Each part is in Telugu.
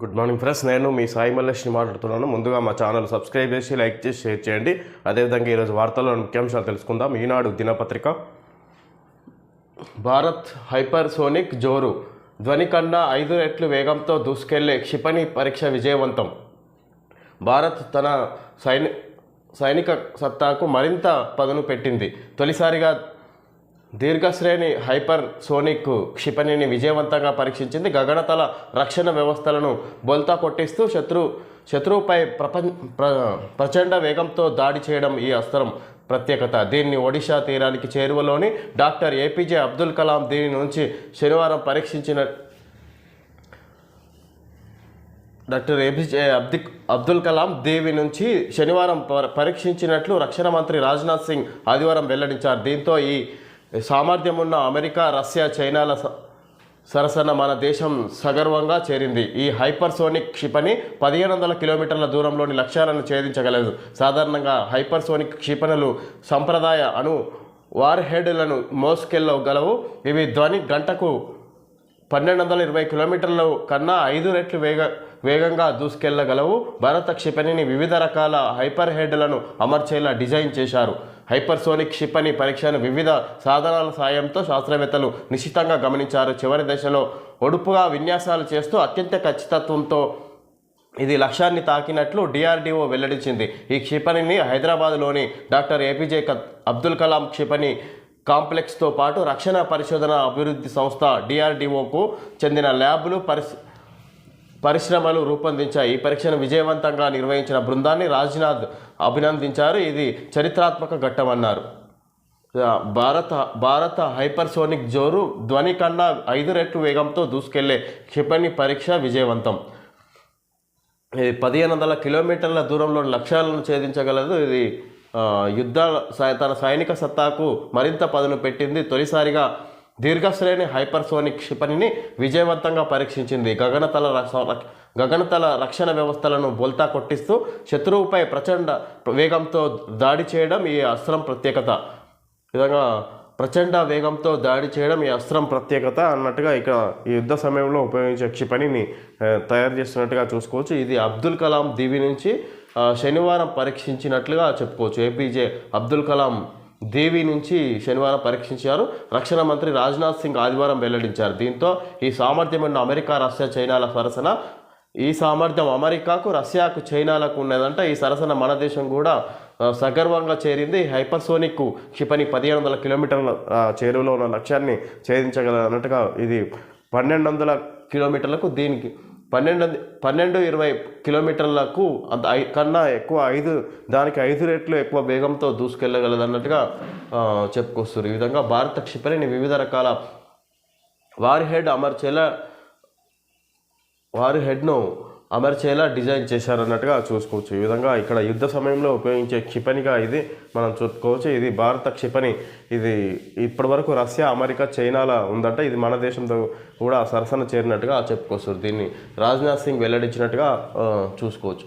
గుడ్ మార్నింగ్ ఫ్రెండ్స్ నేను మీ సాయి మల్లేష్ని మాట్లాడుతున్నాను. ముందుగా మా ఛానల్ సబ్స్క్రైబ్ చేసి లైక్ చేసి షేర్ చేయండి. అదేవిధంగా ఈరోజు వార్తల్లో ముఖ్యాంశాలు తెలుసుకుందాం. ఈనాడు దినపత్రిక. భారత్ హైపర్సోనిక్ జోరు. ధ్వని కన్నా ఐదు రెట్లు వేగంతో దూసుకెళ్ళే క్షిపణి పరీక్ష విజయవంతం. భారత్ తన సైని సైనిక సత్తాకు మరింత పదును పెట్టింది. తొలిసారిగా దీర్ఘశ్రేణి హైపర్ సోనిక్ క్షిపణిని విజయవంతంగా పరీక్షించింది. గగనతల రక్షణ వ్యవస్థలను బోల్తా కొట్టిస్తూ శత్రు శత్రువుపై ప్రపంచ ప్ర ప్రచండ వేగంతో దాడి చేయడం ఈ అస్త్రం ప్రత్యేకత. దీన్ని ఒడిశా తీరానికి చేరువలోని డాక్టర్ ఏపీజే అబ్దుల్ కలాం దీని నుంచి శనివారం పరీక్షించిన డాక్టర్ ఏపీజే అబ్ది అబ్దుల్ కలాం దేవి నుంచి శనివారం పరీక్షించినట్లు రక్షణ మంత్రి రాజ్నాథ్ సింగ్ ఆదివారం వెల్లడించారు. దీంతో ఈ సామర్థ్యం ఉన్న అమెరికా రష్యా చైనాల స- సరసన మన దేశం సగర్వంగా చేరింది. ఈ హైపర్సోనిక్ క్షిపణి పదిహేను వందల కిలోమీటర్ల దూరంలోని లక్ష్యాలను ఛేదించగలదు. సాధారణంగా హైపర్సోనిక్ క్షిపణులు సంప్రదాయ అణు వార్ హెడ్లను మోసుకెళ్ళగలవు ఇవి ధ్వని గంటకు పన్నెండు వందల ఇరవై కిలోమీటర్ల కన్నా ఐదు రెట్లు వేగ వేగంగా దూసుకెళ్ళగలవు భారత క్షిపణిని వివిధ రకాల హైపర్ హెడ్లను అమర్చేలా డిజైన్ చేశారు. హైపర్సోనిక్ క్షిపణి పరీక్షను వివిధ సాధనాల సాయంతో శాస్త్రవేత్తలు నిశ్చితంగా గమనించారు. చివరి దశలో ఒడుపుగా విన్యాసాలు చేస్తూ అత్యంత ఖచ్చితత్వంతో ఇది లక్ష్యాన్ని తాకినట్లు డిఆర్డీఓ వెల్లడించింది. ఈ క్షిపణిని హైదరాబాద్లోని డాక్టర్ ఏపీజే అబ్దుల్ కలాం క్షిపణి కాంప్లెక్స్తో పాటు రక్షణ పరిశోధన అభివృద్ధి సంస్థ డిఆర్డీఓకు చెందిన ల్యాబ్లు పరిశీ పరిశ్రమలు రూపొందించాయి. ఈ పరీక్షను విజయవంతంగా నిర్వహించిన బృందాన్ని రాజ్నాథ్ అభినందించారు. ఇది చరిత్రాత్మక ఘట్టమన్నారు భారత భారత హైపర్సోనిక్ జోరు ధ్వని కన్నా ఐదు రెట్లు వేగంతో దూసుకెళ్ళే క్షిపణి పరీక్ష విజయవంతం. ఇది పదిహేను వందల కిలోమీటర్ల దూరంలో లక్ష్యాలను ఛేదించగలదు. ఇది యుద్ధ సై- తన సైనిక సత్తాకు మరింత పదును పెట్టింది. తొలిసారిగా దీర్ఘశ్రేణి హైపర్సోనిక్ క్షిపణిని విజయవంతంగా పరీక్షించింది. గగనతల గగనతల రక్షణ వ్యవస్థలను బోల్తా కొట్టిస్తూ శత్రువుపై ప్రచండ వేగంతో దాడి చేయడం ఈ అస్త్రం ప్రత్యేకత. విధంగా ప్రచండ వేగంతో దాడి చేయడం ఈ అస్త్రం ప్రత్యేకత అన్నట్టుగా ఇక ఈ యుద్ధ సమయంలో ఉపయోగించే క్షిపణిని తయారు చేస్తున్నట్టుగా చూసుకోవచ్చు. ఇది అబ్దుల్ కలాం దీవి నుంచి శనివారం పరీక్షించినట్లుగా చెప్పుకోవచ్చు. ఏపీజే అబ్దుల్ కలాం దేవి నుంచి శనివారం పరీక్షించారు. రక్షణ మంత్రి రాజ్నాథ్ సింగ్ ఆదివారం వెల్లడించారు. దీంతో ఈ సామర్థ్యం ఉన్న అమెరికా రష్యా చైనాల సరసన ఈ సామర్థ్యం అమెరికాకు రష్యాకు చైనాలకు ఉన్నదంట. ఈ సరసన మన దేశం కూడా సగర్వంగా చేరింది. హైపర్సోనిక్ క్షిపణి పదిహేను వందల కిలోమీటర్ల చేరువలో ఉన్న లక్ష్యాన్ని ఛేదించగల అన్నట్టుగా ఇది పన్నెండు వందల కిలోమీటర్లకు దీనికి పన్నెండు వంద- పన్నెండు ఇరవై కిలోమీటర్లకు అంత ఐ- కన్నా ఎక్కువ ఐదు దానికి ఐదు రెట్లు ఎక్కువ వేగంతో దూసుకెళ్ళగలదు అన్నట్టుగా చెప్పుకొస్తారు ఈ విధంగా భారత క్షిపణిని వివిధ రకాల వారి హెడ్ అమర్చేలా వారి హెడ్ను అమర్చేలా డిజైన్ చేశారన్నట్టుగా చూసుకోవచ్చు. ఈ విధంగా ఇక్కడ యుద్ధ సమయంలో ఉపయోగించే క్షిపణిగా ఇది మనం చూసుకోవచ్చు. ఇది భారత క్షిపణి. ఇది ఇప్పటివరకు రష్యా అమెరికా చైనాల ఉందంట. ఇది మన దేశంతో కూడా సరసన చేరినట్టుగా చెప్పుకోవచ్చు. దీన్ని రాజ్నాథ్ సింగ్ వెల్లడించినట్టుగా చూసుకోవచ్చు.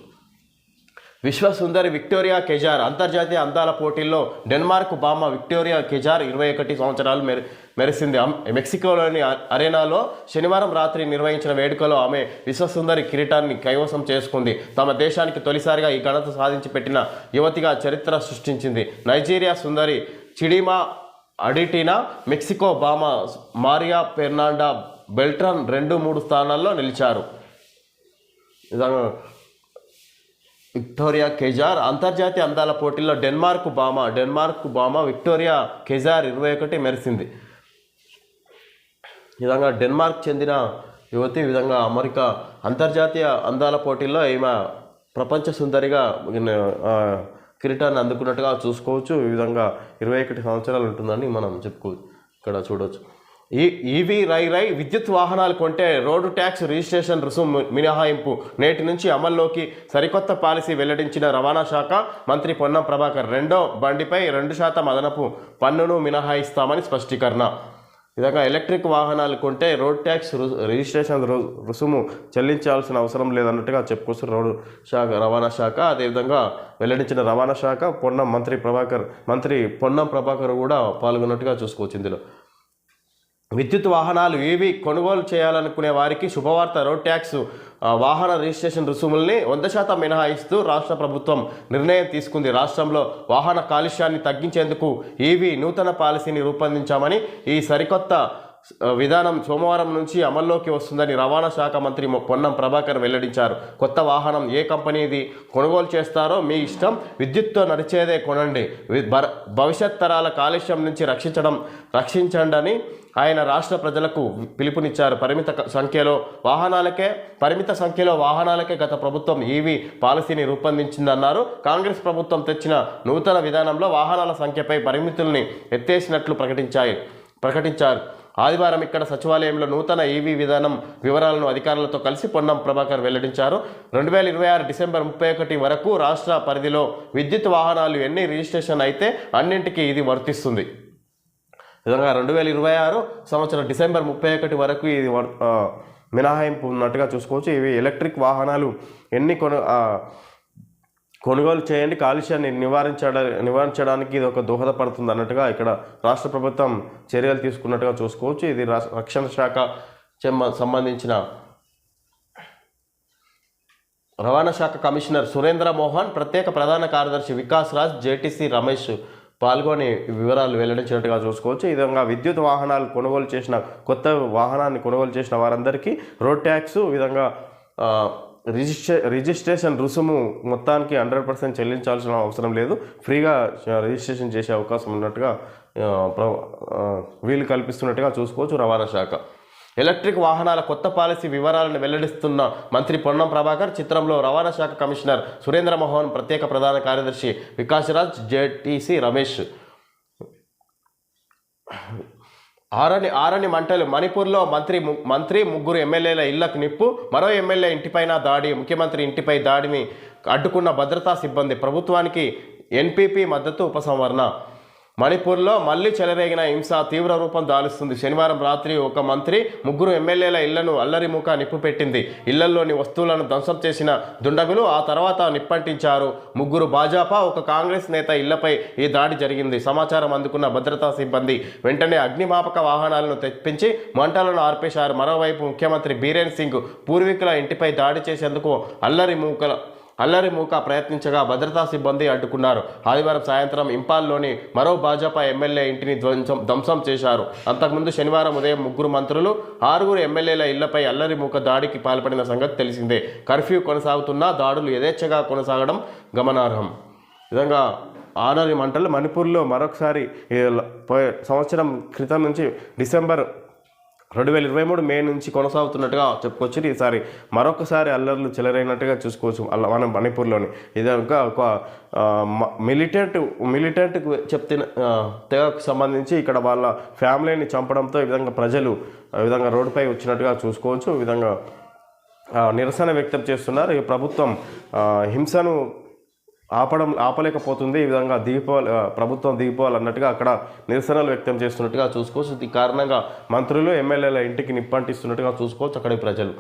విశ్వసుందరి విక్టోరియా కెజార్. అంతర్జాతీయ అందాల పోటీల్లో డెన్మార్క్ బామ్మ విక్టోరియా కెజార్ ఇరవై ఒకటి సంవత్సరాలు మెరి మెరిసింది. మెక్సికోలోని అరేనాలో శనివారం రాత్రి నిర్వహించిన వేడుకలో ఆమె విశ్వసుందరి కిరీటాన్ని కైవసం చేసుకుంది. తమ దేశానికి తొలిసారిగా ఈ ఘనత సాధించి పెట్టిన యువతిగా చరిత్ర సృష్టించింది. నైజీరియా సుందరి చిడిమా అడిటినా మెక్సికో బామ మారియా ఫెర్నాండా బెల్ట్రాన్ రెండు మూడు స్థానాల్లో నిలిచారు. విక్టోరియా కెజార్ అంతర్జాతీయ అందాల పోటీల్లో డెన్మార్క్ బామ డెన్మార్క్ బామ విక్టోరియా కెజార్ ఇరవై ఒకటి మెరిసింది. విధంగా డెన్మార్క్ చెందిన యువతి విధంగా అమెరికా అంతర్జాతీయ అందాల పోటీల్లో ఈమె ప్రపంచ సుందరిగా కిరీటాన్ని అందుకున్నట్టుగా చూసుకోవచ్చు. ఈ విధంగా ఇరవై ఒకటి సంవత్సరాలు ఉంటుందని మనం చెప్పుకోవచ్చు ఇక్కడ చూడవచ్చు ఈ ఈవీ రై రై విద్యుత్ వాహనాలు కొంటే రోడ్డు ట్యాక్స్ రిజిస్ట్రేషన్ రుసుము మినహాయింపు. నేటి నుంచి అమల్లోకి సరికొత్త పాలసీ వెల్లడించిన రవాణా శాఖ మంత్రి పొన్నం ప్రభాకర్ రెండో బండిపై రెండు శాతం అదనపు పన్నును మినహాయిస్తామని స్పష్టీకరణ. ఇదాక ఎలక్ట్రిక్ వాహనాలు కొంటే రోడ్ ట్యాక్స్ రు- రిజిస్ట్రేషన్ రు- రుసుము చెల్లించాల్సిన అవసరం లేదన్నట్టుగా చెప్పుకొస్తున్న రోడ్డు శాఖ రవాణా శాఖ. అదేవిధంగా వెల్లడించిన రవాణా శాఖ పొన్నం మంత్రి ప్రభాకర్ మంత్రి పొన్నం ప్రభాకర్ కూడా పాల్గొన్నట్టుగా చూసుకోవచ్చు ఇందులో. విద్యుత్ వాహనాలు ఏవి కొనుగోలు చేయాలనుకునే వారికి శుభవార్త రోడ్ ట్యాక్స్ వాహన రిజిస్ట్రేషన్ రుసుముల్ని వంద శాతం మినహాయిస్తూ రాష్ట్ర ప్రభుత్వం నిర్ణయం తీసుకుంది. రాష్ట్రంలో వాహన కాలుష్యాన్ని తగ్గించేందుకు ఈవీ నూతన పాలసీని రూపొందించామని ఈ సరికొత్త విధానం సోమవారం నుంచి అమల్లోకి వస్తుందని రవాణా శాఖ మంత్రి పొన్నం ప్రభాకర్ వెల్లడించారు. కొత్త వాహనం ఏ కంపెనీది కొనుగోలు చేస్తారో మీ ఇష్టం విద్యుత్తో నడిచేదే కొనండి. భవిష్యత్ తరాల కాలుష్యం నుంచి రక్షించడం రక్షించండి ఆయన రాష్ట్ర ప్రజలకు పిలుపునిచ్చారు. పరిమిత సంఖ్యలో వాహనాలకే పరిమిత సంఖ్యలో వాహనాలకే గత ప్రభుత్వం ఈవీ పాలసీని రూపొందించిందన్నారు. కాంగ్రెస్ ప్రభుత్వం తెచ్చిన నూతన విధానంలో వాహనాల సంఖ్యపై పరిమితుల్ని ఎత్తేసినట్లు ప్రకటించాయి ప్రకటించారు. ఆదివారం ఇక్కడ సచివాలయంలో నూతన ఈవీ విధానం వివరాలను అధికారులతో కలిసి పొన్నం ప్రభాకర్ వెల్లడించారు. రెండు వేల ఇరవై ఆరు డిసెంబర్ ముప్పై ఒకటి వరకు రాష్ట్ర పరిధిలో విద్యుత్ వాహనాలు ఎన్ని రిజిస్ట్రేషన్ అయితే అన్నింటికీ ఇది వర్తిస్తుంది. విధంగా రెండు వేల ఇరవై ఆరు సంవత్సరం డిసెంబర్ ముప్పై ఒకటి వరకు ఇది వర్- మినహాయింపు ఉన్నట్టుగా చూసుకోవచ్చు. ఇవి ఎలక్ట్రిక్ వాహనాలు ఎన్ని కొను కొనుగోలు చేయండి. కాలుష్యాన్ని నివారించడా నివారించడానికి ఇది ఒక దోహదపడుతుంది అన్నట్టుగా ఇక్కడ రాష్ట్ర ప్రభుత్వం చర్యలు తీసుకున్నట్టుగా చూసుకోవచ్చు. ఇది రక్షణ శాఖ సంబంధించిన రవాణా శాఖ కమిషనర్ సురేంద్ర మోహన్ ప్రత్యేక ప్రధాన కార్యదర్శి వికాస్ రాజ్ జేటీసీ రమేష్ పాల్గొని వివరాలు వెల్లడించినట్టుగా చూసుకోవచ్చు. ఈ విధంగా విద్యుత్ వాహనాలు కొనుగోలు చేసిన కొత్త వాహనాన్ని కొనుగోలు చేసిన వారందరికీ రోడ్ ట్యాక్స్ విధంగా రిజిస్ట్రే రిజిస్ట్రేషన్ రుసుము మొత్తానికి హండ్రెడ్ పర్సెంట్ చెల్లించాల్సిన అవసరం లేదు. ఫ్రీగా రిజిస్ట్రేషన్ చేసే అవకాశం ఉన్నట్టుగా వీలు కల్పిస్తున్నట్టుగా చూసుకోవచ్చు రవాణా శాఖ. ఎలక్ట్రిక్ వాహనాల కొత్త పాలసీ వివరాలను వెల్లడిస్తున్న మంత్రి పొన్నం ప్రభాకర్ చిత్రంలో రవాణా శాఖ కమిషనర్ సురేంద్ర మోహన్ ప్రత్యేక ప్రధాన కార్యదర్శి వికాసరాజ్ జెటిసి రమేష్. ఆరని ఆరని మంటలు. మణిపూర్లో మంత్రి ము- మంత్రి ముగ్గురు ఎమ్మెల్యేల ఇళ్ళకు నిప్పు. మరో ఎమ్మెల్యే ఇంటిపైన దాడి. ముఖ్యమంత్రి ఇంటిపై దాడిని అడ్డుకున్న భద్రతా సిబ్బంది ప్రభుత్వానికి ఎన్పీపీ మద్దతు ఉపసంహరణ. మణిపూర్లో మళ్ళీ చెలరేగిన హింస తీవ్ర రూపం దాలుస్తుంది. శనివారం రాత్రి ఒక మంత్రి ముగ్గురు ఎమ్మెల్యేల ఇళ్ళను అల్లరిముక నిప్పు పెట్టింది. ఇళ్ళలోని వస్తువులను ధ్వంసం చేసిన దుండగులు ఆ తర్వాత నిప్పంటించారు. ముగ్గురు భాజపా ఒక కాంగ్రెస్ నేత ఇళ్ళపై ఈ దాడి జరిగింది. సమాచారం అందుకున్న భద్రతా సిబ్బంది వెంటనే అగ్నిమాపక వాహనాలను తెప్పించి మంటలను ఆర్పేశారు. మరోవైపు ముఖ్యమంత్రి బీరేన్ సింగ్ పూర్వీకుల ఇంటిపై దాడి చేసేందుకు అల్లరి మూకల అల్లరి మూక ప్రయత్నించగా భద్రతా సిబ్బంది అడ్డుకున్నారు ఆదివారం సాయంత్రం ఇంపాల్లోని మరో భాజపా ఎమ్మెల్యే ఇంటిని ధ్వంసం ధ్వంసం చేశారు. అంతకుముందు శనివారం ఉదయం ముగ్గురు మంత్రులు ఆరుగురు ఎమ్మెల్యేల ఇళ్ళపై అల్లరి మూక దాడికి పాల్పడిన సంగతి తెలిసిందే. కర్ఫ్యూ కొనసాగుతున్నా దాడులు యథేచ్ఛగా కొనసాగడం గమనార్హం. విధంగా ఆనరి మంటలు మణిపూర్లో మరొకసారి సంవత్సరం క్రితం నుంచి డిసెంబర్ రెండు వేల ఇరవై మూడు మే నుంచి కొనసాగుతున్నట్టుగా చెప్పుకోవచ్చు. ఈసారి మరొకసారి అల్లర్లు చెలరైనట్టుగా చూసుకోవచ్చు. అల్ల మనం మణిపూర్లోని ఇది ఒక మిలిటెంట్ మిలిటెంట్ చెప్తున్న తెగకు సంబంధించి ఇక్కడ వాళ్ళ ఫ్యామిలీని చంపడంతో ఈ విధంగా ప్రజలు ఈ విధంగా రోడ్డుపై వచ్చినట్టుగా చూసుకోవచ్చు. ఈ విధంగా నిరసన వ్యక్తం చేస్తున్నారు. ఈ ప్రభుత్వం హింసను ఆపడం ఆపలేకపోతుంది. ఈ విధంగా దీపావళి ప్రభుత్వం దీపావళి అన్నట్టుగా అక్కడ నిరసనలు వ్యక్తం చేస్తున్నట్టుగా చూసుకోవచ్చు. ఈ కారణంగా మంత్రులు ఎమ్మెల్యేల ఇంటికి నిప్పంటిస్తున్నట్టుగా చూసుకోవచ్చు అక్కడి ప్రజలు.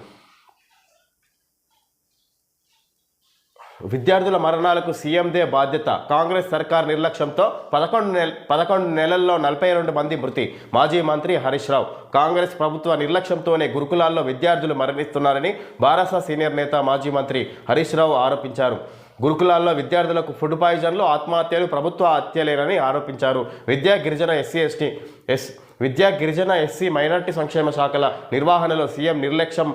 విద్యార్థుల మరణాలకు సీఎందే బాధ్యత. కాంగ్రెస్ సర్కార్ నిర్లక్ష్యంతో పదకొండు నెల పదకొండు నెలల్లో నలభై రెండు మంది మృతి. మాజీ మంత్రి హరీష్ రావు. కాంగ్రెస్ ప్రభుత్వ నిర్లక్ష్యంతోనే గురుకులాల్లో విద్యార్థులు మరణిస్తున్నారని బారాస సీనియర్ నేత మాజీ మంత్రి హరీష్ రావు ఆరోపించారు. గురుకులాల్లో విద్యార్థులకు ఫుడ్ పాయిజన్లు ఆత్మహత్యలు ప్రభుత్వ హత్యలేనని ఆరోపించారు. విద్యా గిరిజన ఎస్సీ ఎస్టీ ఎస్ విద్యా గిరిజన ఎస్సీ మైనార్టీ సంక్షేమ శాఖల నిర్వహణలో సీఎం నిర్లక్ష్యం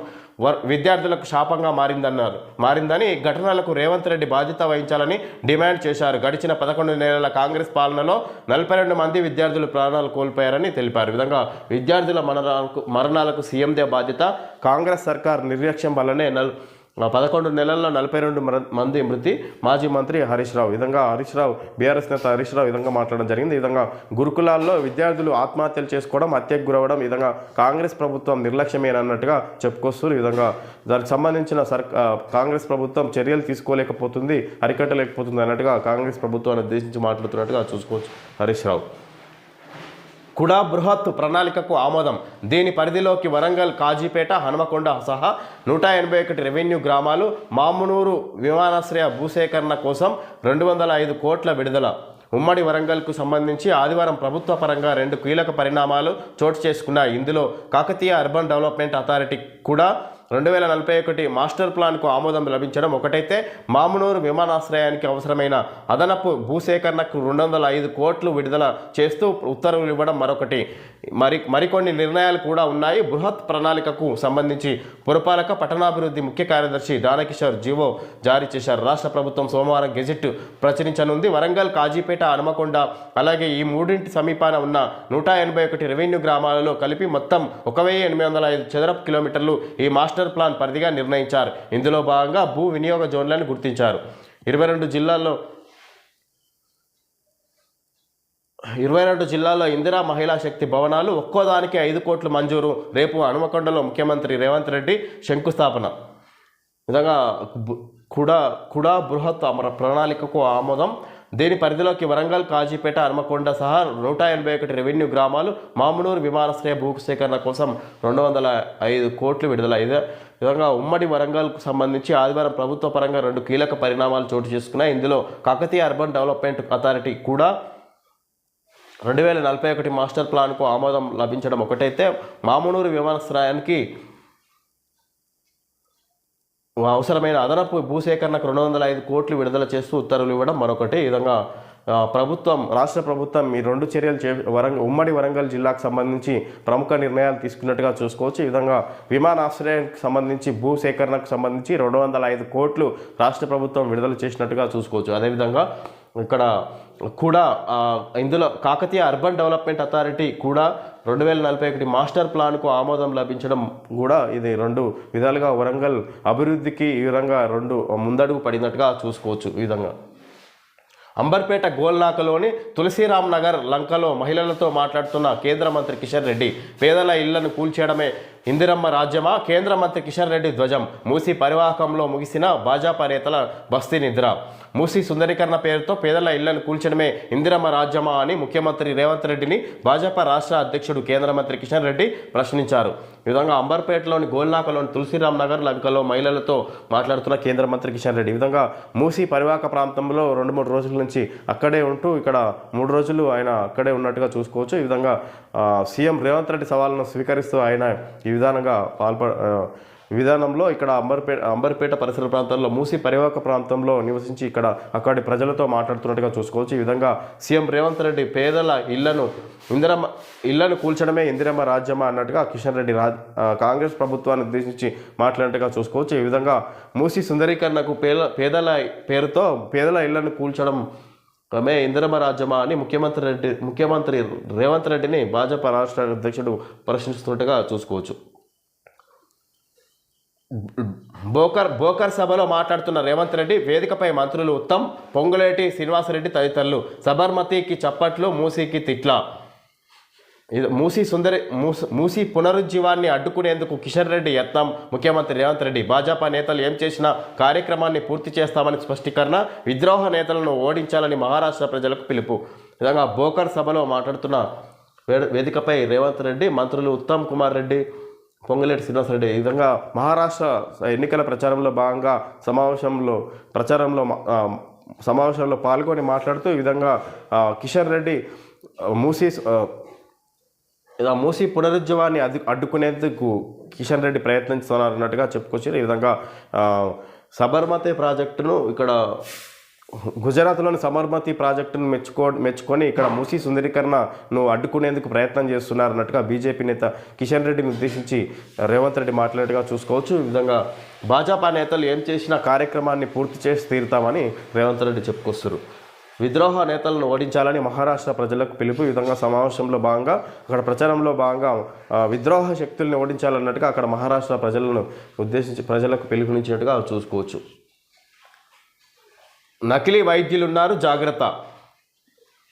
వర్ విద్యార్థులకు శాపంగా మారిందన్నారు. మారిందని ఘటనలకు రేవంత్ రెడ్డి బాధ్యత వహించాలని డిమాండ్ చేశారు. గడిచిన పదకొండు నెలల కాంగ్రెస్ పాలనలో నలభై రెండు మంది విద్యార్థులు ప్రాణాలు కోల్పోయారని తెలిపారు. విధంగా విద్యార్థుల మరణాలకు మరణాలకు సీఎందే బాధ్యత. కాంగ్రెస్ సర్కార్ నిర్లక్ష్యం వల్లనే నల్ పదకొండు నెలల్లో నలభై రెండు మంది మృతి. మాజీ మంత్రి హరీష్ రావు. విధంగా హరీష్ రావు బీఆర్ఎస్ నేత హరీష్ రావు విధంగా మాట్లాడడం జరిగింది. విధంగా గురుకులాల్లో విద్యార్థులు ఆత్మహత్యలు చేసుకోవడం హత్యకు గురవడం విధంగా కాంగ్రెస్ ప్రభుత్వం నిర్లక్ష్యమేనన్నట్టుగా చెప్పుకొస్తూ విధంగా దానికి సంబంధించిన సర్ కాంగ్రెస్ ప్రభుత్వం చర్యలు తీసుకోలేకపోతుంది అరికట్టలేకపోతుంది అన్నట్టుగా కాంగ్రెస్ ప్రభుత్వాన్ని ఉద్దేశించి మాట్లాడుతున్నట్టుగా చూసుకోవచ్చు హరీష్ రావు. కుడా బృహత్ ప్రణాళికకు ఆమోదం. దీని పరిధిలోకి వరంగల్ కాజీపేట హనుమకొండ సహా నూట ఎనభై ఒకటి రెవెన్యూ గ్రామాలు మామునూరు విమానాశ్రయ భూసేకరణ కోసం రెండు వందల ఐదు కోట్ల విడుదల. ఉమ్మడి వరంగల్కు సంబంధించి ఆదివారం ప్రభుత్వ పరంగా రెండు కీలక పరిణామాలు చోటు చేసుకున్నాయి. ఇందులో కాకతీయ అర్బన్ డెవలప్మెంట్ అథారిటీ కూడా రెండు వేల నలభై ఒకటి మాస్టర్ ప్లాన్కు ఆమోదం లభించడం ఒకటైతే మామునూరు విమానాశ్రయానికి అవసరమైన అదనపు భూసేకరణకు రెండు వందల ఐదు కోట్లు విడుదల చేస్తూ ఉత్తర్వులు ఇవ్వడం మరొకటి. మరి మరికొన్ని నిర్ణయాలు కూడా ఉన్నాయి. బృహత్ ప్రణాళికకు సంబంధించి పురపాలక పట్టణాభివృద్ధి ముఖ్య కార్యదర్శి దానకిషోర్ జీవో జారీ చేశారు. రాష్ట్ర ప్రభుత్వం సోమవారం గెజిట్ ప్రచురించనుంది. వరంగల్ కాజీపేట హనుమకొండ అలాగే ఈ మూడింటి సమీపాన ఉన్న నూట ఎనభై ఒకటి రెవెన్యూ గ్రామాలలో కలిపి మొత్తం ఒక వెయ్యి ఎనిమిది వందల ఐదు చదరపు కిలోమీటర్లు ఈ మాస్టర్ ప్లాన్ పరిధిగా నిర్ణయించారు. ఇందులో భాగంగా భూ వినియోగ జోన్లను గుర్తించారు. ఇరవై రెండు జిల్లాల్లో ఇరవై రెండు జిల్లాల్లో ఇందిరా మహిళా శక్తి భవనాలు ఒక్కోదానికి ఐదు కోట్లు మంజూరు. రేపు హనుమకొండలో ముఖ్యమంత్రి రేవంత్ రెడ్డి శంకుస్థాపన. విధంగా కూడా కూడా బృహత్ అమర ప్రణాళికకు ఆమోదం దీని పరిధిలోకి వరంగల్ కాజీపేట హనుమకొండ సహా నూట ఎనభై ఒకటి రెవెన్యూ గ్రామాలు మామునూరు విమానాశ్రయ భూసేకరణ కోసం రెండు వందల ఐదు కోట్లు విడుదల ఇదే విధంగా ఉమ్మడి వరంగల్కు సంబంధించి ఆదివారం ప్రభుత్వ పరంగా రెండు కీలక పరిణామాలు చోటు చేసుకున్నాయి. ఇందులో కాకతీయ అర్బన్ డెవలప్మెంట్ అథారిటీ కూడా రెండు వేల నలభై ఒకటి మాస్టర్ ప్లాన్కు ఆమోదం లభించడం ఒకటైతే మామునూరు విమానాశ్రయానికి అవసరమైన అదనపు భూసేకరణకు రెండు వందల ఐదు కోట్లు విడుదల చేస్తూ ఉత్తర్వులు ఇవ్వడం మరొకటి. ఈ విధంగా ప్రభుత్వం రాష్ట్ర ప్రభుత్వం ఈ రెండు చర్యలు చే వరంగ ఉమ్మడి వరంగల్ జిల్లాకు సంబంధించి ప్రముఖ నిర్ణయాలు తీసుకున్నట్టుగా చూసుకోవచ్చు. ఈ విధంగా విమానాశ్రయానికి సంబంధించి భూ సేకరణకు సంబంధించి రెండు వందల ఐదు కోట్లు రాష్ట్ర ప్రభుత్వం విడుదల చేసినట్టుగా చూసుకోవచ్చు. అదేవిధంగా ఇక్కడ కూడా ఇందులో కాకతీయ అర్బన్ డెవలప్మెంట్ అథారిటీ కూడా రెండు వేల నలభై ఒకటి మాస్టర్ ప్లాన్కు ఆమోదం లభించడం కూడా ఇది రెండు విధాలుగా వరంగల్ అభివృద్ధికి ఈ విధంగా రెండు ముందడుగు పడినట్టుగా చూసుకోవచ్చు ఈ విధంగా. అంబర్పేట గోల్నాకలోని తులసిరామ్ నగర్ లంకలో మహిళలతో మాట్లాడుతున్న కేంద్ర మంత్రి కిషన్ రెడ్డి పేదల ఇళ్ళను కూల్చేయడమే ఇందిరమ్మ రాజ్యమా? కేంద్ర మంత్రి కిషన్ రెడ్డి ధ్వజం. మూసి పరివాహకంలో ముగిసిన భాజపా నేతల బస్తీ నిద్ర. మూసి సుందరీకరణ పేరుతో పేదల ఇళ్ళను కూల్చడమే ఇందిరమ్మ రాజ్యమా అని ముఖ్యమంత్రి రేవంత్ రెడ్డిని భాజపా రాష్ట్ర అధ్యక్షుడు కేంద్ర మంత్రి కిషన్ రెడ్డి ప్రశ్నించారు. ఈ విధంగా అంబర్పేటలోని గోల్నాకలోని తులసిరామ్ నగర్ లంకలో మహిళలతో మాట్లాడుతున్న కేంద్ర మంత్రి కిషన్ రెడ్డి. ఈ విధంగా మూసి పరివాహక ప్రాంతంలో రెండు మూడు రోజుల నుంచి అక్కడే ఉంటూ ఇక్కడ మూడు రోజులు ఆయన అక్కడే ఉన్నట్టుగా చూసుకోవచ్చు. ఈ విధంగా సీఎం రేవంత్ రెడ్డి సవాళ్ళను స్వీకరిస్తూ ఆయన ఈ విధానంగా పాల్ప విధానంలో ఇక్కడ అంబర్పేట అంబర్పేట పరిసర ప్రాంతాల్లో మూసి పరివాహక ప్రాంతంలో నివసించి ఇక్కడ అక్కడి ప్రజలతో మాట్లాడుతున్నట్టుగా చూసుకోవచ్చు. ఈ విధంగా సీఎం రేవంత్ రెడ్డి పేదల ఇళ్ళను ఇందిరమ్మ ఇళ్ళను కూల్చడమే ఇందిరమ్మ రాజ్యమా అన్నట్టుగా కిషన్ రెడ్డి రాజ్ కాంగ్రెస్ ప్రభుత్వాన్ని ఉద్దేశించి మాట్లాడినట్టుగా చూసుకోవచ్చు. ఈ విధంగా మూసి సుందరీకరణకు పేద పేదల పేరుతో పేదల ఇళ్ళను కూల్చడం మే ఇందిరమ్మ రాజ్యమా అని ముఖ్యమంత్రి రెడ్డి ముఖ్యమంత్రి రేవంత్ రెడ్డిని భాజపా రాష్ట్ర అధ్యక్షుడు ప్రశ్నిస్తున్నట్టుగా చూసుకోవచ్చు. బోకర్ బోకర్ సభలో మాట్లాడుతున్న రేవంత్ రెడ్డి వేదికపై మంత్రులు ఉత్తమ్ పొంగులేటి శ్రీనివాసరెడ్డి తదితరులు సబర్మతికి చప్పట్లు మూసీకి తిట్ల. మూసీ సుందరి మూసీ పునరుజ్జీవాన్ని అడ్డుకునేందుకు కిషన్ రెడ్డి యత్నం. ముఖ్యమంత్రి రేవంత్ రెడ్డి భాజపా నేతలు ఏం చేసినా కార్యక్రమాన్ని పూర్తి చేస్తామని స్పష్టీకరణ విద్రోహ నేతలను ఓడించాలని మహారాష్ట్ర ప్రజలకు పిలుపు. విధంగా బోకర్ సభలో మాట్లాడుతున్న వేదికపై రేవంత్ రెడ్డి మంత్రులు ఉత్తమ్ కుమార్ రెడ్డి పొంగులేటి శ్రీనివాసరెడ్డి ఈ విధంగా మహారాష్ట్ర ఎన్నికల ప్రచారంలో భాగంగా సమావేశంలో ప్రచారంలో సమావేశంలో పాల్గొని మాట్లాడుతూ ఈ విధంగా కిషన్ రెడ్డి మూసీ ఆ, ఇలా మూసి పునరుజ్జీవాన్ని అడ్డు అడ్డుకునేందుకు కిషన్ రెడ్డి ప్రయత్నిస్తున్నారు అన్నట్టుగా చెప్పుకొచ్చారు. ఈ విధంగా సబర్మతి ప్రాజెక్టును ఇక్కడ గుజరాత్లోని సబర్మతి ప్రాజెక్టును మెచ్చుకో మెచ్చుకొని ఇక్కడ మూసి సుందరీకరణను అడ్డుకునేందుకు ప్రయత్నం చేస్తున్నారు అన్నట్టుగా బీజేపీ నేత కిషన్ రెడ్డిని ఉద్దేశించి రేవంత్ రెడ్డి మాట్లాడేట్టుగా చూసుకోవచ్చు. ఈ విధంగా భాజపా నేతలు ఏం చేసినా కార్యక్రమాన్ని పూర్తి చేసి తీరుతామని రేవంత్ రెడ్డి చెప్పుకొస్తారు విద్రోహ నేతలను ఓడించాలని మహారాష్ట్ర ప్రజలకు పిలుపు. ఈ విధంగా సమావేశంలో భాగంగా అక్కడ ప్రచారంలో భాగంగా విద్రోహ శక్తుల్ని ఓడించాలన్నట్టుగా అక్కడ మహారాష్ట్ర ప్రజలను ఉద్దేశించి ప్రజలకు పిలుపునిచ్చినట్టుగా చూసుకోవచ్చు. నకిలీ వైద్యులు ఉన్నారు జాగ్రత్త.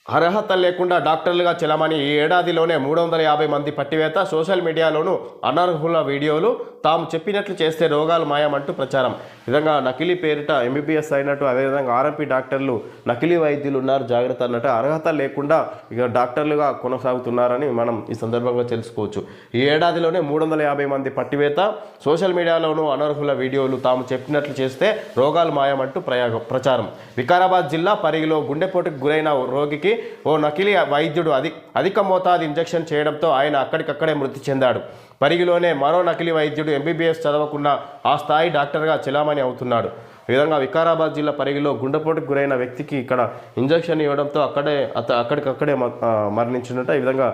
అర్హత లేకుండా డాక్టర్లుగా చెలమని ఈ ఏడాదిలోనే మూడు వందల యాభై మంది పట్టివేత. సోషల్ మీడియాలోనూ అనర్హుల వీడియోలు తాము చెప్పినట్లు చేస్తే రోగాలు మాయమంటూ ప్రచారం. విధంగా నకిలీ పేరిట ఎంబీబీఎస్ అయినట్టు అదేవిధంగా ఆర్ఎంపీ డాక్టర్లు నకిలీ వైద్యులు ఉన్నారు. జాగ్రత్త అన్నట్టు అర్హత లేకుండా ఇక డాక్టర్లుగా కొనసాగుతున్నారని మనం ఈ సందర్భంగా తెలుసుకోవచ్చు. ఈ ఏడాదిలోనే మూడు వందల యాభై మంది పట్టివేత. సోషల్ మీడియాలోనూ అనర్హుల వీడియోలు తాము చెప్పినట్లు చేస్తే రోగాలు మాయమంటూ ప్రయాగ ప్రచారం. వికారాబాద్ జిల్లా పరిగిలో గుండెపోటుకు గురైన ఓ రోగికి ఓ నకిలీ వైద్యుడు అధి అధిక మోతాదు ఇంజెక్షన్ చేయడంతో ఆయన అక్కడికక్కడే మృతి చెందాడు. పరిగిలోనే మరో నకిలీ వైద్యుడు ఎంబీబీఎస్ చదవకుండా ఆ స్థాయి డాక్టర్గా చెలామణి అవుతున్నాడు. ఈ విధంగా వికారాబాద్ జిల్లా పరిగిలో గుండెపోటుకు గురైన వ్యక్తికి ఇక్కడ ఇంజక్షన్ ఇవ్వడంతో అక్కడే అత అక్కడికక్కడే మ- మరణించినట్టు ఈ విధంగా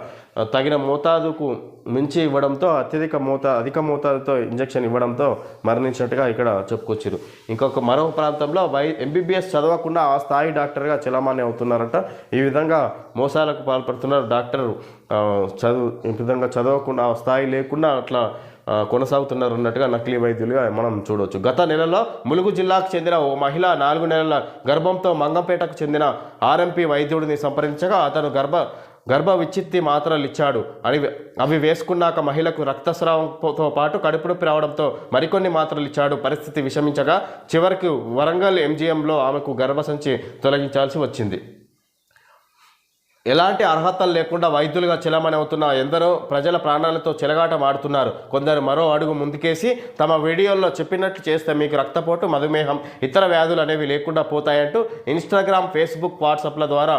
తగిన మోతాదుకు మించి ఇవ్వడంతో అత్యధిక మోతా అధిక మోతాదుతో ఇంజెక్షన్ ఇవ్వడంతో మరణించినట్టుగా ఇక్కడ చెప్పుకొచ్చారు ఇంకొక మరో ప్రాంతంలో వై ఎంబీబీఎస్ చదవకుండా ఆ స్థాయి డాక్టర్గా చలామణి అవుతున్నారట. ఈ విధంగా మోసాలకు పాల్పడుతున్నారు డాక్టర్. చదువు ఈ విధంగా చదవకుండా ఆ స్థాయి లేకుండా అట్లా కొనసాగుతున్నారు అన్నట్టుగా నకిలీ వైద్యులుగా మనం చూడవచ్చు గత నెలలో ములుగు జిల్లాకు చెందిన ఓ మహిళ నాలుగు నెలల గర్భంతో మంగంపేటకు చెందిన ఆర్ఎంపీ వైద్యుడిని సంప్రదించగా అతను గర్భ గర్భ విచ్చిత్తి మాత్రలు ఇచ్చాడు. అని అవి వేసుకున్నాక మహిళకు రక్తస్రావంతో పాటు కడుపు నొప్పి రావడంతో మరికొన్ని మాత్రలు ఇచ్చాడు. పరిస్థితి విషమించగా చివరికి వరంగల్ ఎంజీఎంలో ఆమెకు గర్భసంచి తొలగించాల్సి వచ్చింది. ఎలాంటి అర్హతలు లేకుండా వైద్యులుగా చెలమని అవుతున్న ఎందరో ప్రజల ప్రాణాలతో చెలగాటం ఆడుతున్నారు. కొందరు మరో అడుగు ముందుకేసి తమ వీడియోల్లో చెప్పినట్లు చేస్తే మీకు రక్తపోటు మధుమేహం ఇతర వ్యాధులు అనేవి లేకుండా పోతాయంటూ ఇన్స్టాగ్రామ్ ఫేస్బుక్ వాట్సాప్ల ద్వారా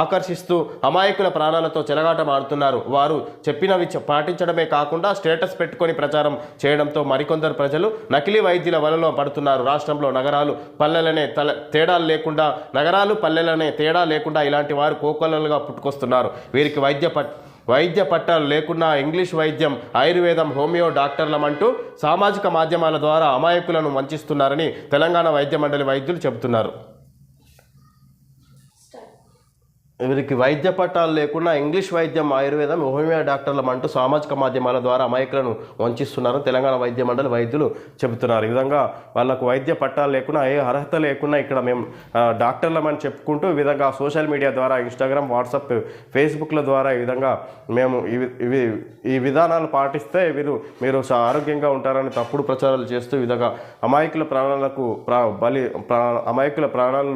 ఆకర్షిస్తూ అమాయకుల ప్రాణాలతో చెలగాటం ఆడుతున్నారు. వారు చెప్పినవి పాటించడమే కాకుండా స్టేటస్ పెట్టుకొని ప్రచారం చేయడంతో మరికొందరు ప్రజలు నకిలీ వైద్యుల వలలో పడుతున్నారు. రాష్ట్రంలో నగరాలు పల్లెలనే తల తేడాలు లేకుండా నగరాలు పల్లెలనే తేడా లేకుండా ఇలాంటి వారు కోకొల్లలుగా పుట్టుకొస్తున్నారు. వీరికి వైద్య పట్ వైద్య పట్టాలు లేకున్నా ఇంగ్లీష్ వైద్యం ఆయుర్వేదం హోమియో డాక్టర్లమంటూ సామాజిక మాధ్యమాల ద్వారా అమాయకులను వంచిస్తున్నారని తెలంగాణ వైద్య మండలి వైద్యులు చెబుతున్నారు. వీరికి వైద్య పట్టాలు లేకుండా ఇంగ్లీష్ వైద్యం ఆయుర్వేదం హోమియో డాక్టర్ల అంటూ సామాజిక మాధ్యమాల ద్వారా అమాయకులను వంచిస్తున్నారని తెలంగాణ వైద్య మండలి వైద్యులు చెబుతున్నారు. ఈ విధంగా వాళ్ళకు వైద్య పట్టాలు లేకుండా ఏ అర్హత లేకుండా ఇక్కడ మేము డాక్టర్లమని చెప్పుకుంటూ ఈ విధంగా సోషల్ మీడియా ద్వారా ఇన్స్టాగ్రామ్ వాట్సాప్ ఫేస్బుక్ల ద్వారా ఈ విధంగా మేము ఇవి ఇవి ఈ విధానాలు పాటిస్తే వీరు మీరు స- ఆరోగ్యంగా ఉంటారని తప్పుడు ప్రచారాలు చేస్తూ ఈ విధంగా అమాయకుల ప్రాణాలకు ప్రా బలి ప్రా అమాయకుల ప్రాణాలు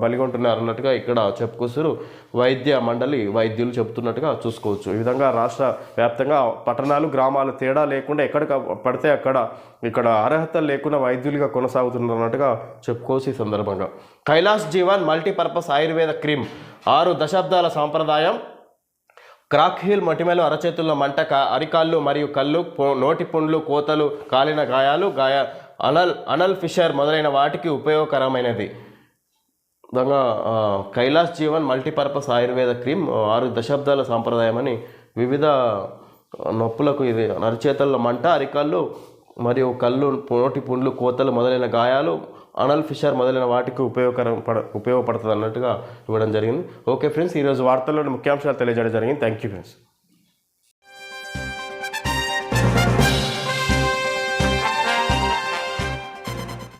బలిగొంటున్నారు అన్నట్టుగా ఇక్కడ చెప్పుకొస్తారు వైద్య మండలి వైద్యులు చెబుతున్నట్టుగా చూసుకోవచ్చు. ఈ విధంగా రాష్ట్ర వ్యాప్తంగా పట్టణాలు గ్రామాలు తేడా లేకుండా ఎక్కడ పడితే అక్కడ ఇక్కడ అర్హత లేకుండా వైద్యులుగా కొనసాగుతున్నట్టుగా చెప్పుకోవచ్చు ఈ సందర్భంగా. కైలాస్ జీవన్ మల్టీపర్పస్ ఆయుర్వేద క్రీమ్ ఆరు దశాబ్దాల సాంప్రదాయం. క్రాక్ హీల్ మొటిమలు అరచేతుల్లో మంట క అరికాళ్ళు మరియు కళ్ళు నోటి పుండ్లు కోతలు కాలిన గాయాలు గాయ అనల్ అనల్ ఫిషర్ మొదలైన వాటికి ఉపయోగకరమైనది. విధంగా కైలాస్ జీవన్ మల్టీపర్పస్ ఆయుర్వేద క్రీమ్ ఆరు దశాబ్దాల సాంప్రదాయం అని వివిధ నొప్పులకు ఇది అరచేతల్లో మంట అరికాళ్ళు మరియు కళ్ళు నోటి పుండ్లు కోతలు మొదలైన గాయాలు అనల్ ఫిషర్ మొదలైన వాటికి ఉపయోగకరం పడ ఉపయోగపడుతుంది అన్నట్టుగా ఇవ్వడం జరిగింది. ఓకే ఫ్రెండ్స్ ఈరోజు వార్తల్లోని ముఖ్యాంశాలు తెలియజేయడం జరిగింది. Thank you friends.